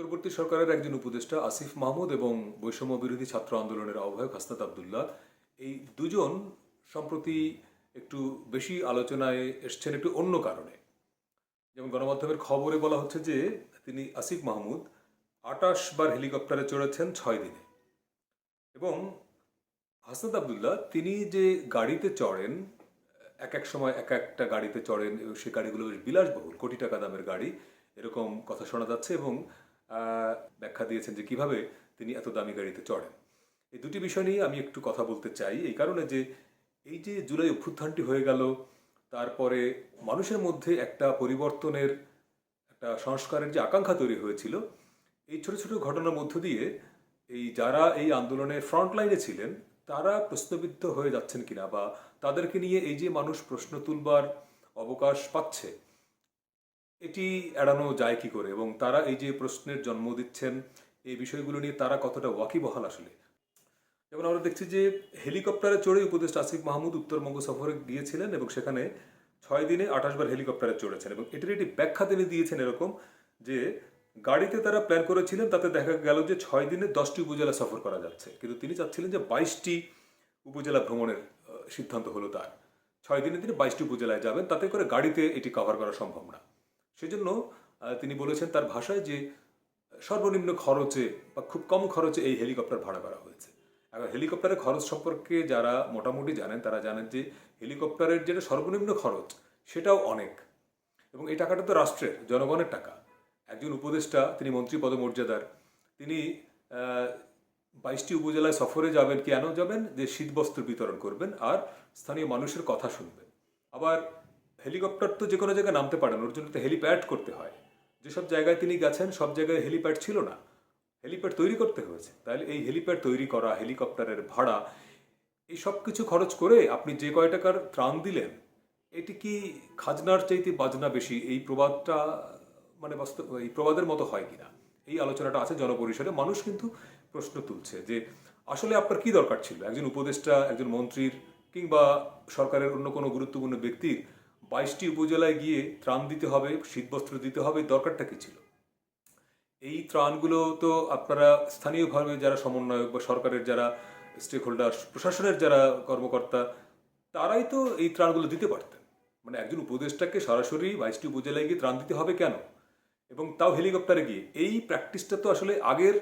অন্তর্বর্তী সরকারের একজন উপদেষ্টা আসিফ মাহমুদ এবং বৈষম্য বিরোধী ছাত্র আন্দোলনের আহ্বায়ক হাসনাত আবদুল্লাহ, এই দুজন সম্প্রতি একটু বেশি আলোচনায় এসছেন একটু অন্য কারণে। যেমন গণমাধ্যমের খবরে বলা হচ্ছে যে, তিনি আসিফ মাহমুদ আটাশ বার হেলিকপ্টারে চড়েছেন ছয় দিনে। এবং হাসনাত আবদুল্লাহ, তিনি যে গাড়িতে চড়েন, এক এক সময় এক একটা গাড়িতে চড়েন, এবং সে গাড়িগুলো বেশ বিলাসবহুল, কোটি টাকা দামের গাড়ি, এরকম কথা শোনা যাচ্ছে এবং ব্যাখ্যা দিয়েছেন যে কীভাবে তিনি এত দামি গাড়িতে চড়েন। এই দুটি বিষয় নিয়ে আমি একটু কথা বলতে চাই, এই কারণে যে এই যে জুলাই অভ্যুত্থানটি হয়ে গেল, তারপরে মানুষের মধ্যে একটা পরিবর্তনের, একটা সংস্কারের যে আকাঙ্ক্ষা তৈরি হয়েছিল, এই ছোট ছোট ঘটনার মধ্য দিয়ে এই যারা এই আন্দোলনের ফ্রন্ট লাইনে ছিলেন, তারা প্রশ্নবিদ্ধ হয়ে যাচ্ছেন কিনা বা তাদেরকে নিয়ে এই যে মানুষ প্রশ্ন তুলবার অবকাশ পাচ্ছে এটি এড়ানো যায় কি করে? এবং তারা এই যে প্রশ্নের জন্ম দিচ্ছেন, এই বিষয়গুলো নিয়ে তারা কতটা ওয়াকিবহাল আসলে? যেমন আমরা দেখছি যে হেলিকপ্টারে চড়ে উপদেষ্টা আসিফ মাহমুদ উত্তরবঙ্গ সফরে গিয়েছিলেন এবং সেখানে ছয় দিনে আঠাশ বার হেলিকপ্টারে চড়েছেন এবং এটির একটি ব্যাখ্যা তিনি দিয়েছেন এরকম যে গাড়িতে তারা প্ল্যান করেছিলেন, তাতে দেখা গেল যে ছয় দিনে দশটি উপজেলা সফর করা যাচ্ছে। কিন্তু তিনি চাচ্ছিলেন যে বাইশটি উপজেলা ভ্রমণের সিদ্ধান্ত হলো তার। ছয় দিনে তিনি বাইশটি উপজেলায় যাবেন, তাতে করে গাড়িতে এটি কভার করা সম্ভব না। সেজন্য তিনি বলেছেন তার ভাষায় যে সর্বনিম্ন খরচে বা খুব কম খরচে এই হেলিকপ্টার ভাড়া করা হয়েছে। এখন হেলিকপ্টারের খরচ সম্পর্কে যারা মোটামুটি জানেন, তারা জানেন যে হেলিকপ্টারের যেটা সর্বনিম্ন খরচ, সেটাও অনেক। এবং এই টাকাটা তো রাষ্ট্রের, জনগণের টাকা। একজন উপদেষ্টা, তিনি মন্ত্রী পদমর্যাদার, তিনি বাইশটি উপজেলায় সফরে যাবেন কেন যাবেন, যে শীতবস্ত্র বিতরণ করবেন আর স্থানীয় মানুষের কথা শুনবেন। আবার হেলিকপ্টার তো যে কোনো জায়গায় নামতে পারেন, ওর জন্য তো হেলিপ্যাড করতে হয়। যেসব জায়গায় তিনি গেছেন, সব জায়গায় হেলিপ্যাড ছিল না। হেলিপ্যাড তৈরি করতে হয়েছে। তাহলে এই হেলিপ্যাড তৈরি করা, হেলিকপ্টারের ভাড়া, এই সব কিছু খরচ করে আপনি যে কয় টাকার ত্রাণ দিলেন, এটি কি খাজনার চাইতে বাজনা বেশি? এই প্রবাদটা মানে বাস্তব এই প্রবাদের মতো হয় কিনা? এই আলোচনাটা আছে জনপরিসরে মানুষ কিন্তু প্রশ্ন তুলছে যে, আসলে আপনার কি দরকার ছিল? একজন উপদেষ্টা, একজন মন্ত্রীর, কিংবা সরকারের অন্য কোনো গুরুত্বপূর্ণ ব্যক্তির বাইশটি উপজেলায় গিয়ে ত্রাণ দিতে হবে, শীতবস্ত্র দিতে হবে, দরকারটা কি ছিল? এই ত্রাণগুলো তো আপনারা স্থানীয়ভাবে যারা সমন্বয়ক বা সরকারের যারা স্টেক হোল্ডার প্রশাসনের যারা কর্মকর্তা, তারাই তো এই ত্রাণগুলো দিতে পারতেন। মানে একজন উপদেষ্টাকে সরাসরি বাইশটি উপজেলায় গিয়ে ত্রাণ দিতে হবে কেন? এবং তাও হেলিকপ্টারে গিয়ে। এই প্র্যাকটিসটা তো আসলে আগের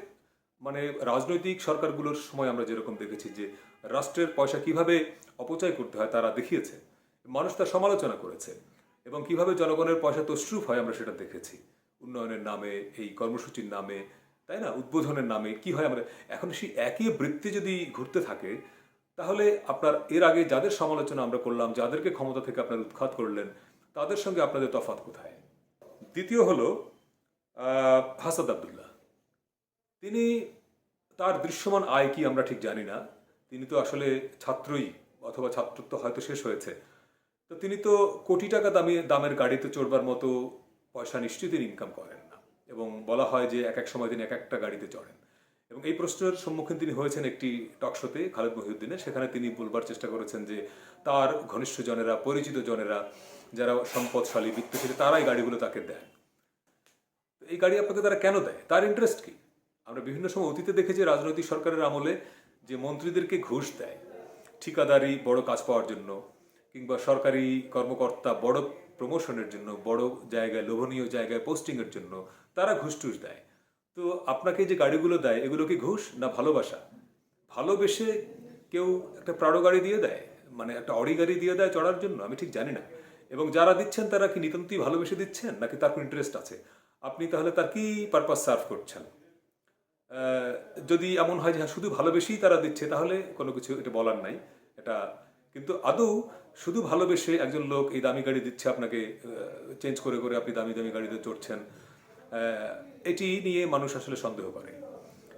মানে রাজনৈতিক সরকারগুলোর সময় আমরা যেরকম দেখেছি যে রাষ্ট্রের পয়সা কীভাবে অপচয় করতে হয় তারা দেখিয়েছে। মানুষ তার সমালোচনা করেছে এবং কীভাবে জনগণের পয়সা তসরুপ হয় আমরা সেটা দেখেছি। উন্নয়নের নামে, এই কর্মসূচির নামে, তাই না? উদ্বোধনের নামে কি হয় আমরা এখন সেই একই বৃত্তি যদি ঘুরতে থাকে, তাহলে আপনার এর আগে যাদের সমালোচনা আমরা করলাম, যাদেরকে ক্ষমতা থেকে আপনার উৎখাত করলেন, তাদের সঙ্গে আপনাদের তফাৎ কোথায়? দ্বিতীয় হলো হাসাদ আবদুল্লাহ। তিনি তার দৃশ্যমান আয় কি আমরা ঠিক জানি না। তিনি তো আসলে ছাত্রই, অথবা ছাত্রত্ব হয়তো শেষ হয়েছে। তো তিনি তো কোটি টাকা দামি, দামের গাড়িতে চড়বার মতো পয়সা নিশ্চয়ই তিনি ইনকাম করেন না। এবং বলা হয় যে এক এক সময় তিনি এক একটা গাড়িতে চড়েন। এবং এই প্রশ্নের সম্মুখীন তিনি হয়েছেন একটি টকশোতে খালেদ মহিউদ্দিনে। সেখানে তিনি বলবার চেষ্টা করেছেন যে তার ঘনিষ্ঠ জনেরা, পরিচিত জনেরা, যারা সম্পদশালী, বিত্তশালী, তারাই গাড়িগুলো তাকে দেন। এই গাড়ি আপনাকে তারা কেন দেয়? তার ইন্টারেস্ট কি? আমরা বিভিন্ন সময় অতীতে দেখেছি রাজনৈতিক সরকারের আমলে যে মন্ত্রীদেরকে ঘুষ দেয়, ঠিকাদারি, বড় কাজ পাওয়ার জন্য। কিংবা সরকারি কর্মকর্তা বড় প্রমোশনের জন্য, বড় জায়গায়, লোভনীয় জায়গায় পোস্টিংয়ের জন্য, তারা ঘুষ টুস দেয়। তো আপনাকে যে গাড়িগুলো দেয়, এগুলো কি ঘুষ না ভালোবাসা? ভালোবেসে কেউ একটা প্রাড়ো গাড়ি দিয়ে দেয়? মানে একটা অডি গাড়ি দিয়ে দেয় চড়ার জন্য? আমি ঠিক জানি না। এবং যারা দিচ্ছেন, তারা কি নিতান্তই ভালোবেসে দিচ্ছেন? নাকি তার কোনো ইন্টারেস্ট আছে? আপনি তাহলে তার কি পারপাস সার্ভ করছেন? যদি এমন হয় যে হ্যাঁ শুধু ভালোবেসেই তারা দিচ্ছে, তাহলে কোনো কিছু এটা বলার নাই। এটা কিন্তু আদৌ শুধু ভালোবেসে একজন লোক এই দামি গাড়ি দিচ্ছে আপনাকে চেঞ্জ করে করে আপনি দামি দামি গাড়িতে চড়ছেন এটি নিয়ে মানুষ আসলে সন্দেহ করে।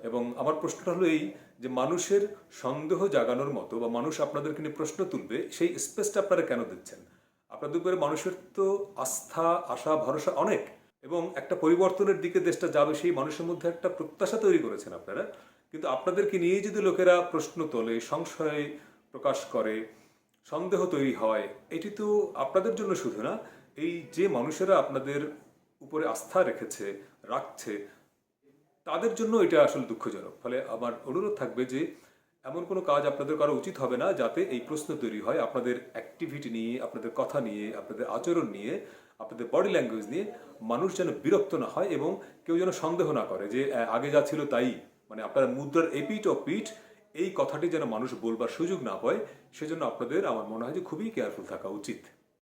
এবং আমার প্রশ্নটা হলো এই যে মানুষের সন্দেহ জাগানোর মতো বা মানুষ আপনাদেরকে নিয়ে প্রশ্ন তুলবে, সেই স্পেসটা আপনারা কেন দিচ্ছেন? আপনাদের উপরে মানুষের তো আস্থা, আশা, ভরসা অনেক এবং একটা পরিবর্তনের দিকে দেশটা যাবে, সেই মানুষের মধ্যে একটা প্রত্যাশা তৈরি করেছেন আপনারা। কিন্তু আপনাদেরকে নিয়ে যদি লোকেরা প্রশ্ন তোলে, সংশয় প্রকাশ করে সন্দেহ তৈরি হয়, এটি তো আপনাদের জন্য শুধু না, এই যে মানুষেরা আপনাদের উপরে আস্থা রেখেছে, রাখছে, তাদের জন্য এটা আসলে দুঃখজনক। ফলে আমার অনুরোধ থাকবে যে, এমন কোনো কাজ আপনাদের করা উচিত হবে না, যাতে এই প্রশ্ন তৈরি হয় আপনাদের অ্যাক্টিভিটি নিয়ে, আপনাদের কথা নিয়ে, আপনাদের আচরণ নিয়ে, আপনাদের বডি ল্যাঙ্গুয়েজ নিয়ে, মানুষ যেন বিরক্ত না হয় এবং কেউ যেন সন্দেহ না করে যে আগে যা ছিল তাই। মানে আপনার মুদ্রার এপিট ও পিঠ এই কথাটি যেন মানুষ বলবার সুযোগ না পায়, সেজন্য আপনাদের আমার মনে হয় যে খুবই কেয়ারফুল থাকা উচিত।